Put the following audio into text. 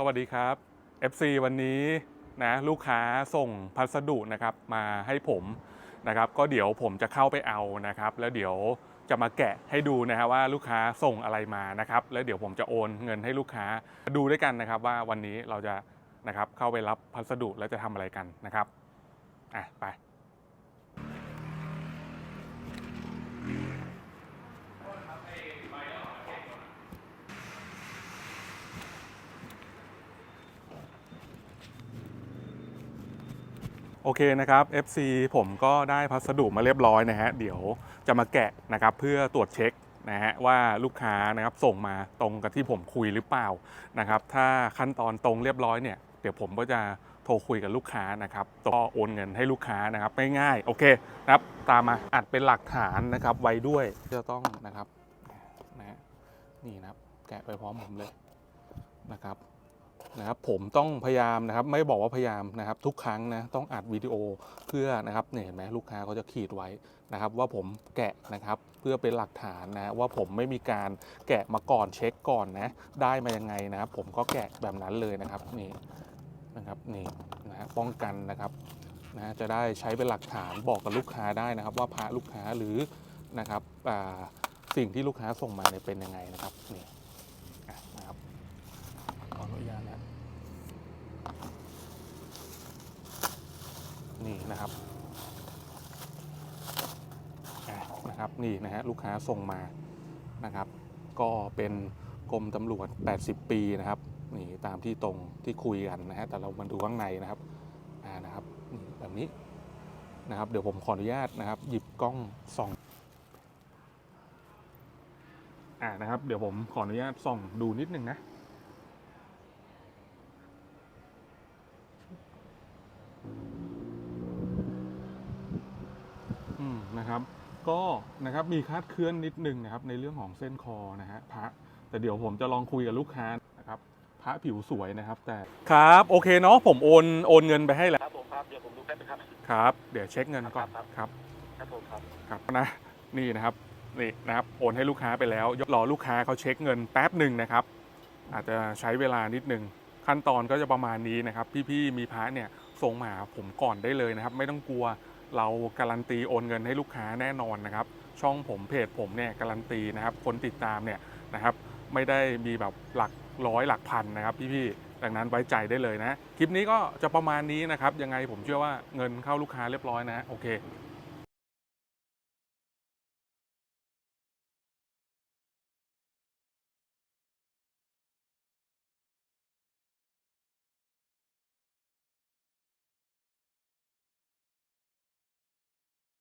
สวัสดีครับ FC วันนี้นะลูกค้าส่งพัสดุนะครับมาให้ผมนะครับก็เดี๋ยวผมจะเข้าไปเอานะครับ แล้วเดี๋ยวจะมาแกะให้ดูนะฮะว่าลูกค้าส่งอะไรมานะครับ แล้วเดี๋ยวผมจะโอนเงินให้ลูกค้าดูด้วยกันนะครับ ว่าวันนี้เราจะนะครับเข้าไปรับพัสดุแล้วจะทำอะไรกันนะครับอะไป โอเคนะครับ FC ผมก็ได้พัสดุมาเรียบร้อยนะฮะ เดี๋ยวจะมาแกะนะครับเพื่อตรวจเช็คนะฮะว่าลูกค้านะครับส่งมาตรงกับที่ผมคุยหรือเปล่านะครับถ้าขั้นตอนตรงเรียบร้อยเนี่ยเดี๋ยวผมก็จะโทรคุยกับลูกค้านะครับก็โอนเงินให้ลูกค้านะครับง่ายๆโอเคนะครับตามมาอัดเป็นหลักฐานนะครับไว้ด้วยจะต้องนะครับนะนี่นะครับแกะไปพร้อมผมเลยนะครับ นะครับผมต้องพยายามนะครับไม่บอกว่าพยายามนะครับทุกครั้งนะต้องอัดวิดีโอเพื่อนะครับเนี่ยเห็นไหมลูกค้าเขาจะขีดไว้นะครับ ว่าผมแกะนะครับเพื่อเป็นหลักฐานนะว่าผมไม่มีการแกะมาก่อนเช็คก่อนนะได้มายังไงนะครับผมก็แกะแบบนั้นเลยนะครับนี่นะครับนี่นะฮะป้องกันนะครับนะจะได้ใช้เป็นหลักฐานบอกกับลูกค้าได้นะครับ ว่าพระลูกค้าหรือนะครับสิ่งที่ลูกค้าส่งมาเนี่ยเป็นยังไงนะครับนี่อะนะครับขออนุญาตนะ นะครับนะครับนี่นะฮะลูกค้าส่งมานะครับ ก็เป็นกรมตำรวจ 80 ปีนะครับนี่ตามที่ตรงที่คุยกันนะฮะแต่เรามาดูข้างในนะครับอ่านะครับแบบนี้นะครับ เดี๋ยวผมขออนุญาตนะครับ หยิบกล้องส่องอ่านะครับ เดี๋ยวผมขออนุญาตส่องดูนิดนึงนะ อืม นะครับ ก็นะครับมีคลาดเคลื่อนนิดนึงนะครับในเรื่องของเส้นคอนะฮะพระแต่เดี๋ยวผมจะลองคุยกับลูกค้านะครับพระผิวสวยนะครับ แต่ครับโอเคเนาะผมโอนโอนเงินไปให้แล้วครับผมครับเดี๋ยวผมดูแป๊บนึงครับครับเดี๋ยวเช็คเงินก่อนครับครับครับผมครับครับนะนี่นะครับนี่นะครับโอนให้ลูกค้าไปแล้วรอลูกค้าเขาเช็คเงินแป๊บหนึ่งนะครับ อาจจะใช้เวลานิดนึงขั้นตอนก็จะประมาณนี้นะครับ พี่ๆมีพระเนี่ยส่งมาหาผมก่อนได้เลยนะครับ ไม่ต้องกลัว เราการันตีโอนเงินให้ลูกค้าแน่นอนนะครับ ช่องผมเพจผมเนี่ยการันตีนะครับ คนติดตามเนี่ยนะครับ ไม่ได้มีแบบหลักร้อยหลักพันนะครับพี่ๆดังนั้นไว้ใจได้เลยนะ คลิปนี้ก็จะประมาณนี้นะครับ ยังไงผมเชื่อว่าเงินเข้าลูกค้าเรียบร้อยนะ โอเค